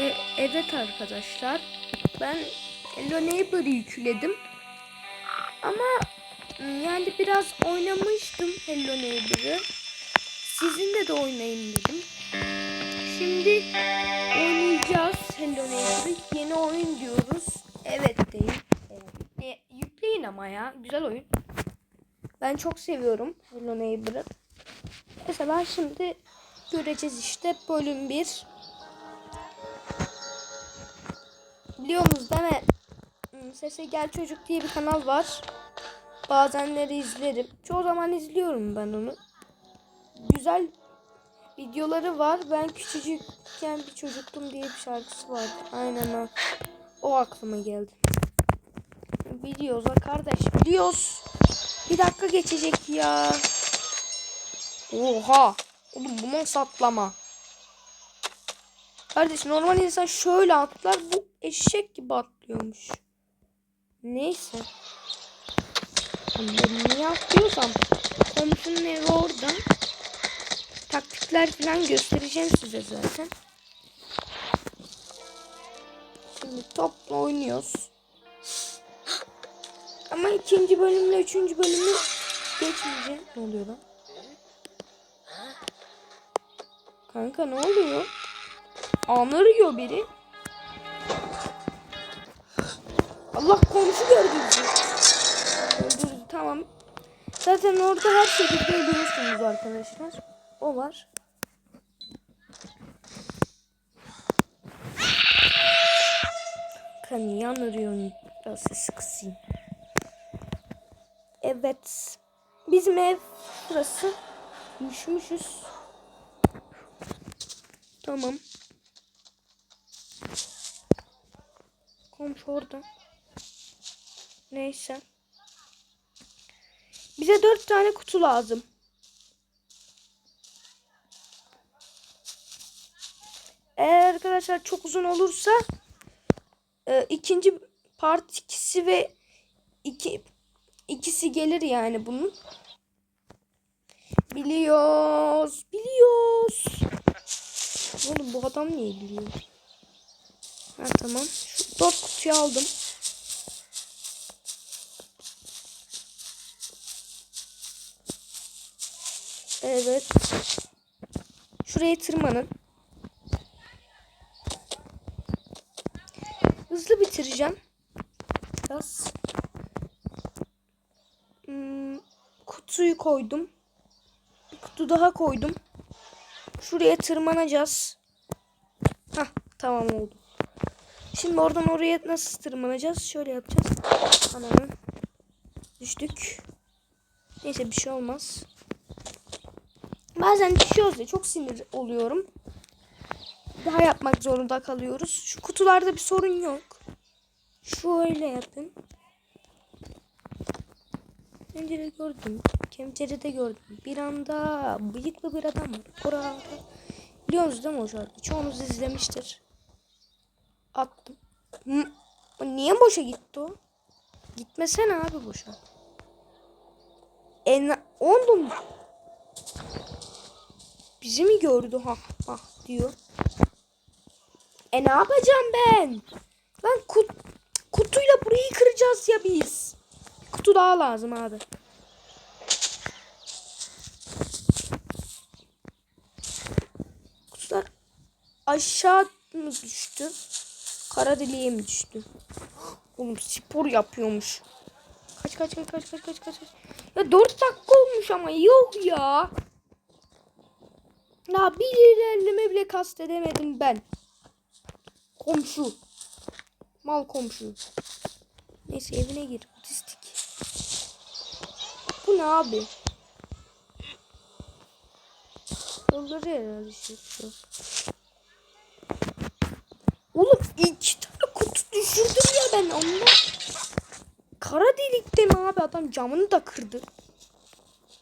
E, evet arkadaşlar. Ben Hello Neighbor'ı yükledim. Ama mm, yani biraz oynamıştım Hello Neighbor'ı. Sizinle de oynayayım dedim. Şimdi oynayacağız Hello Neighbor'ı. Yeni oyun diyoruz. Evet deyin. E, yükleyin ama ya. Güzel oyun. Ben çok seviyorum Hello Neighbor'ı. Mesela şimdi göreceğiz işte bölüm 1. Biliyorsunuz değil mi? Hmm, Sese Gel Çocuk diye bir kanal var. Bazenleri izlerim. Çoğu zaman izliyorum ben onu. Güzel videoları var. Ben küçücükken bir çocuktum diye bir şarkısı vardı. Aynen o. O aklıma geldi. Biliyoruz kardeş. Biliyoruz. Bir dakika geçecek ya. Oha. Oğlum bu nasıl atlama? Kardeş normal insan şöyle atlar. Bu eşek gibi atlıyormuş. Neyse. Ben niye atlıyorsam komşunun evi orada. Taktikler falan göstereceğim size zaten. Şimdi topla oynuyoruz. Ama ikinci bölümle üçüncü bölümü geçmeyeceğim. Ne oluyor lan? Kanka ne oluyor? Anırıyor biri. Allah komşu gördü bizi. Öldürdü tamam. Zaten orada her şekilde ölüyorsunuz arkadaşlar. O var. Kan yanırıyor. Biraz sesi kısayım. Evet. Bizim ev burası. Düşmüşüz. Tamam. Komşu orada. Neyse. Bize dört tane kutu lazım. Eğer arkadaşlar çok uzun olursa e, ikinci part ikisi ve iki ikisi gelir yani bunun. Biliyoruz. Biliyoruz. Oğlum bu adam niye biliyor? Ha tamam. Şu dört kutuyu aldım. Evet. Şuraya tırmanın. Hızlı bitireceğim. Biraz. Hmm, kutuyu koydum. Bir kutu daha koydum. Şuraya tırmanacağız. Hah tamam oldu. Şimdi oradan oraya nasıl tırmanacağız? Şöyle yapacağız. Ananı. Düştük. Neyse bir şey olmaz. Bazen düşüyoruz ya çok sinir oluyorum. Daha yapmak zorunda kalıyoruz. Şu kutularda bir sorun yok. Şöyle yapın. Pencere gördüm. Kemçeri de gördüm. Bir anda bıyıklı bir adam var. Orada. Biliyorsunuz değil mi o şarkı? Çoğunuz izlemiştir. Attım. Niye boşa gitti o? Gitmesene abi boşa. En ondum. Bizi mi gördü ha ha diyor. E ne yapacağım ben? Lan kut, kutuyla burayı kıracağız ya biz. Kutu daha lazım abi. Kutular aşağı mı düştü? Kara deliğe mi düştü? Oğlum spor yapıyormuş. Kaç kaç kaç kaç kaç kaç kaç. Ya 4 dakika olmuş ama yok ya. Ya bir ilerleme bile kastedemedim ben. Komşu. Mal komşu. Neyse evine gir. Otistik. Bu ne abi? Öldürüyor herhalde şu. şu. Oğlum iki tane kutu düşürdüm ya ben onunla. Kara delikte mi abi adam camını da kırdı.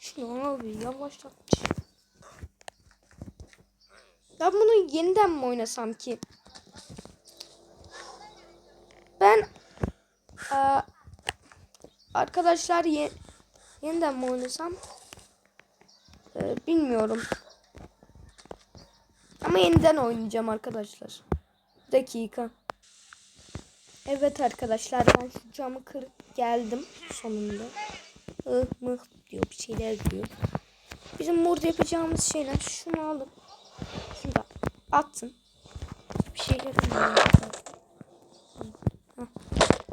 Şunu abi yavaşlatmış. Ben bunu yeniden mi oynasam ki? Ben eee, arkadaşlar ye, yeniden mi oynasam? Eee, bilmiyorum. Ama yeniden oynayacağım arkadaşlar. dakika. Evet arkadaşlar ben şu camı kırıp geldim sonunda. Ih mıh diyor bir şeyler diyor. Bizim burada yapacağımız şeyler şunu alıp da atın. Bir şey yaramıyor.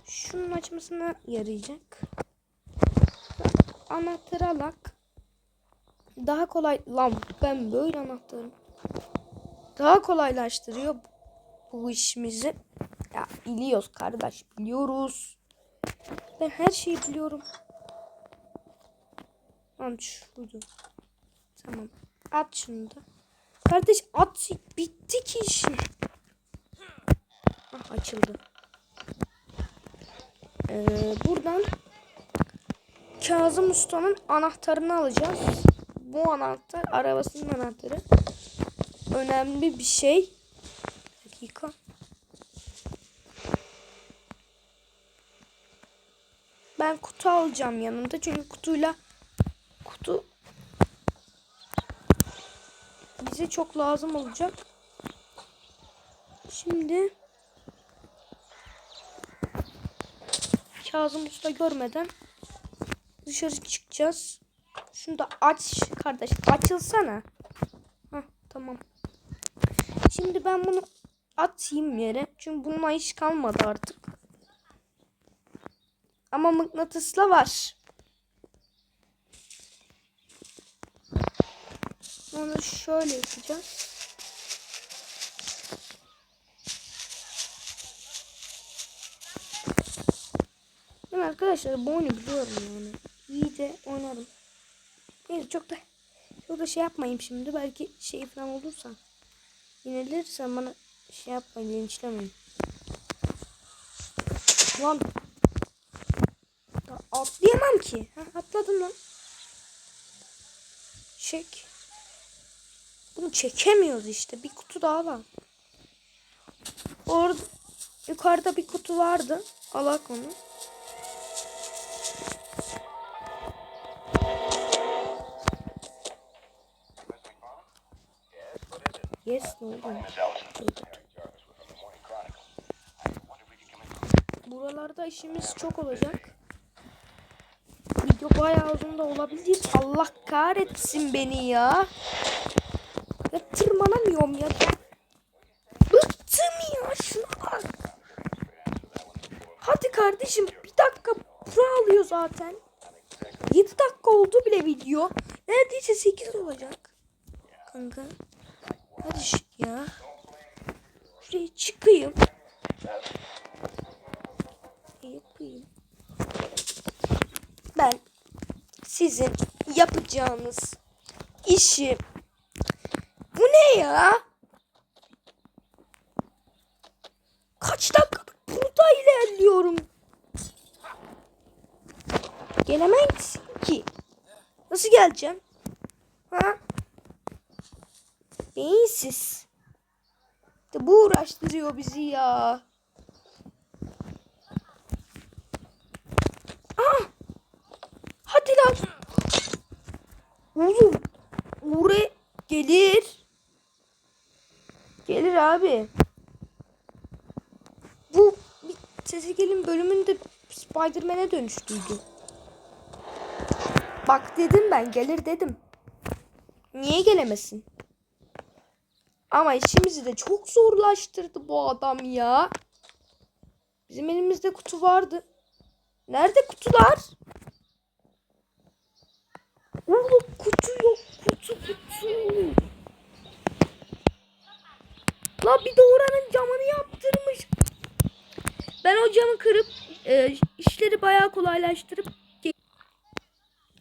Şunun açmasına yarayacak. Anahtarı alak. Daha kolay lan ben böyle anahtarım. Daha kolaylaştırıyor bu işimizi. Ya biliyoruz kardeş biliyoruz. Ben her şeyi biliyorum. Lan şurada. Tamam. At şunu da. Kardeş at bitti ki işin. Ah açıldı. Ee, buradan Kazım Usta'nın anahtarını alacağız. Bu anahtar arabasının anahtarı. Önemli bir şey. Dakika. Ben kutu alacağım yanımda çünkü kutuyla kutu bize çok lazım olacak. Şimdi Kazım Usta görmeden dışarı çıkacağız. Şunu da aç kardeş. Açılsana. Hah tamam. Şimdi ben bunu atayım yere. Çünkü bununla iş kalmadı artık. Ama mıknatısla var. Onu şöyle yapacağız. Ben arkadaşlar bu oyunu biliyorum yani. İyi de oynarım. Neyse çok da çok da şey yapmayayım şimdi. Belki şey falan olursa. Yenilirsen bana şey yapmayın, linçlemeyin. Lan. Ya atlayamam ki. Ha, atladım lan. Çek. Bunu çekemiyoruz işte. Bir kutu daha var. Orada yukarıda bir kutu vardı. Alak onu. Yes, ne oldu? Buralarda işimiz çok olacak. Video bayağı uzun da olabilir. Allah kahretsin beni ya. Tırmanamıyorum ya. Bıktım ya şuna. Hadi kardeşim bir dakika pro alıyor zaten. 7 dakika oldu bile video. Neredeyse 8 olacak. Kanka. Hadi ya. Şuraya çıkayım. Yapayım. Ben sizin yapacağınız işi bu ne ya? Kaç dakika burada ilerliyorum. Gelemezsin ki. Nasıl geleceğim? Ha? Beyinsiz. İşte bu uğraştırıyor bizi ya. Ah! Hadi lan. Oğlum. Oraya gelir. Gelir abi. Bu bir sesi gelin bölümünde Spider-Man'e dönüştüydü. Bak dedim ben gelir dedim. Niye gelemesin? Ama işimizi de çok zorlaştırdı bu adam ya. Bizim elimizde kutu vardı. Nerede kutular? Oğlum kutu yok. Kutu kutu. La bir de oranın camını yaptırmış. Ben o camı kırıp e, işleri bayağı kolaylaştırıp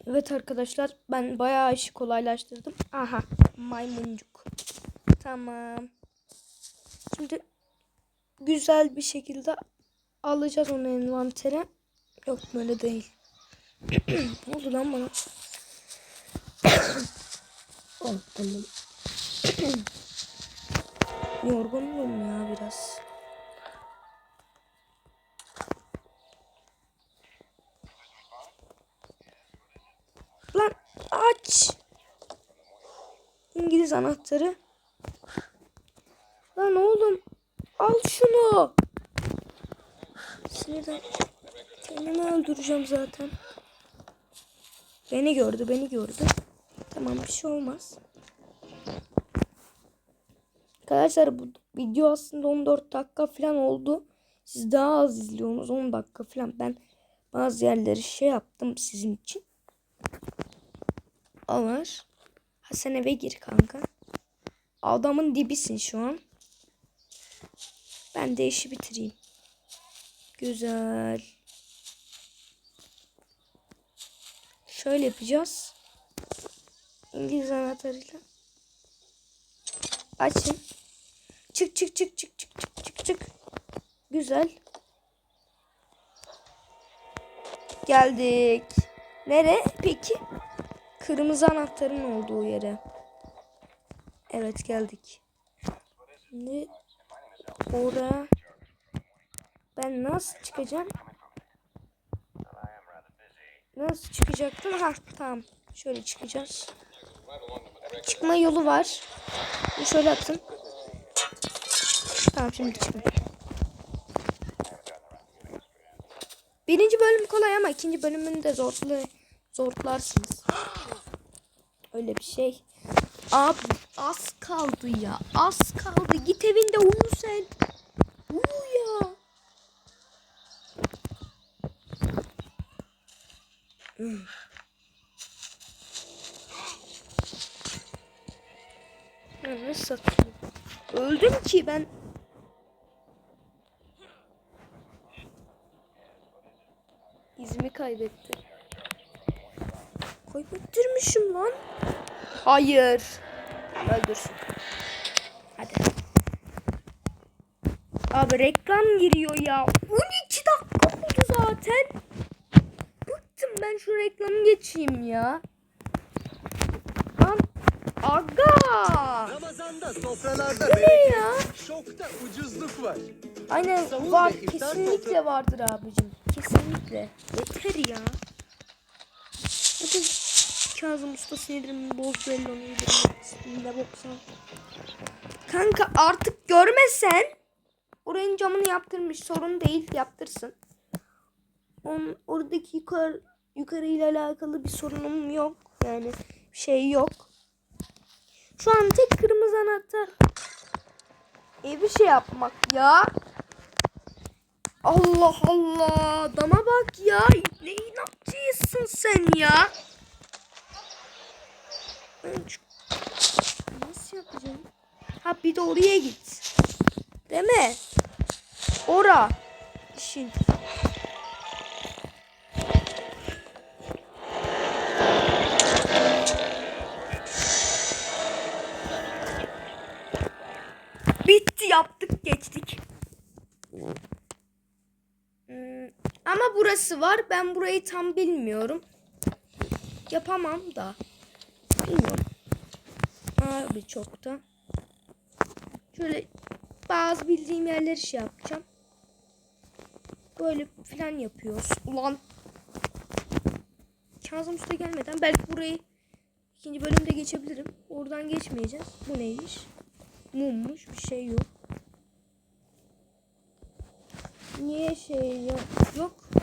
Evet arkadaşlar ben bayağı işi kolaylaştırdım. Aha maymuncuk. Tamam. Şimdi güzel bir şekilde alacağız onu envantere. Yok böyle değil. ne oldu lan bana? oh, tamam. Yorgunum ya biraz. Lan aç. İngiliz anahtarı. Lan oğlum. Al şunu. Sinirden kendimi öldüreceğim zaten. Beni gördü, beni gördü. Tamam bir şey olmaz. Arkadaşlar bu video aslında 14 dakika falan oldu. Siz daha az izliyorsunuz 10 dakika falan. Ben bazı yerleri şey yaptım sizin için. Alır. Ha sen eve gir kanka. Adamın dibisin şu an. Ben de işi bitireyim. Güzel. Şöyle yapacağız. İngiliz anahtarıyla. Açın. Çık çık çık çık çık çık çık çık. Güzel. Geldik. Nere peki? Kırmızı anahtarın olduğu yere. Evet geldik. Şimdi oraya ben nasıl çıkacağım? Nasıl çıkacaktım? Ha tamam. Şöyle çıkacağız. Çıkma yolu var. Şöyle atın. Tamam şimdi çıkın. Birinci bölüm kolay ama ikinci bölümünde zorlu zorlarsınız. Öyle bir şey. Abi az kaldı ya. Az kaldı. Git evinde uyu sen. Uyu ya. Hmm. Nasıl satayım? Öldüm ki ben. İzmi kaybetti. Kaybettirmişim lan. Hayır. Öldürsün. Hadi. Abi reklam giriyor ya. 12 dakika oldu zaten. Bıktım ben şu reklamı geçeyim ya. Lan aga. Ramazanda sofralarda Bu ne ya? şokta ucuzluk var. Aynen var kesinlikle vardır abicim. Kesinlikle. Yeter ya. Hadi Kazım Usta sinirimi bozdu Elon'u Ne boksan. Kanka artık görmesen oranın camını yaptırmış sorun değil yaptırsın. On, oradaki yukarı yukarıyla alakalı bir sorunum yok. Yani şey yok. Şu an tek kırmızı anahtar İyi bir şey yapmak ya. Allah Allah. Dama bak ya. Ne inatçıysın sen ya. Nasıl yapacağım? Ha bir de oraya git. Değil mi? Ora. İşin. Bitti yaptık geçtik. Hmm, ama burası var. Ben burayı tam bilmiyorum. Yapamam da. Bilmiyorum. Abi çok da. Şöyle bazı bildiğim yerleri şey yapacağım. Böyle falan yapıyoruz. Ulan. Kazım Usta gelmeden belki burayı ikinci bölümde geçebilirim. Oradan geçmeyeceğiz. Bu neymiş? Mummuş bir şey yok. Niye şey yok? Yok.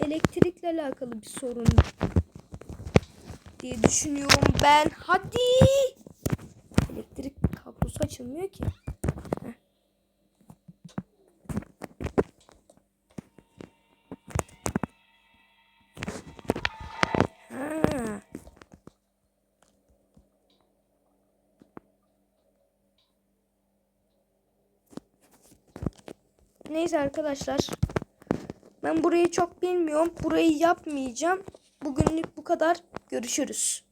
Elektrikle alakalı bir sorun diye düşünüyorum ben. Hadi. Elektrik kablosu açılmıyor ki. Neyse arkadaşlar. Ben burayı çok bilmiyorum. Burayı yapmayacağım. Bugünlük bu kadar. Görüşürüz.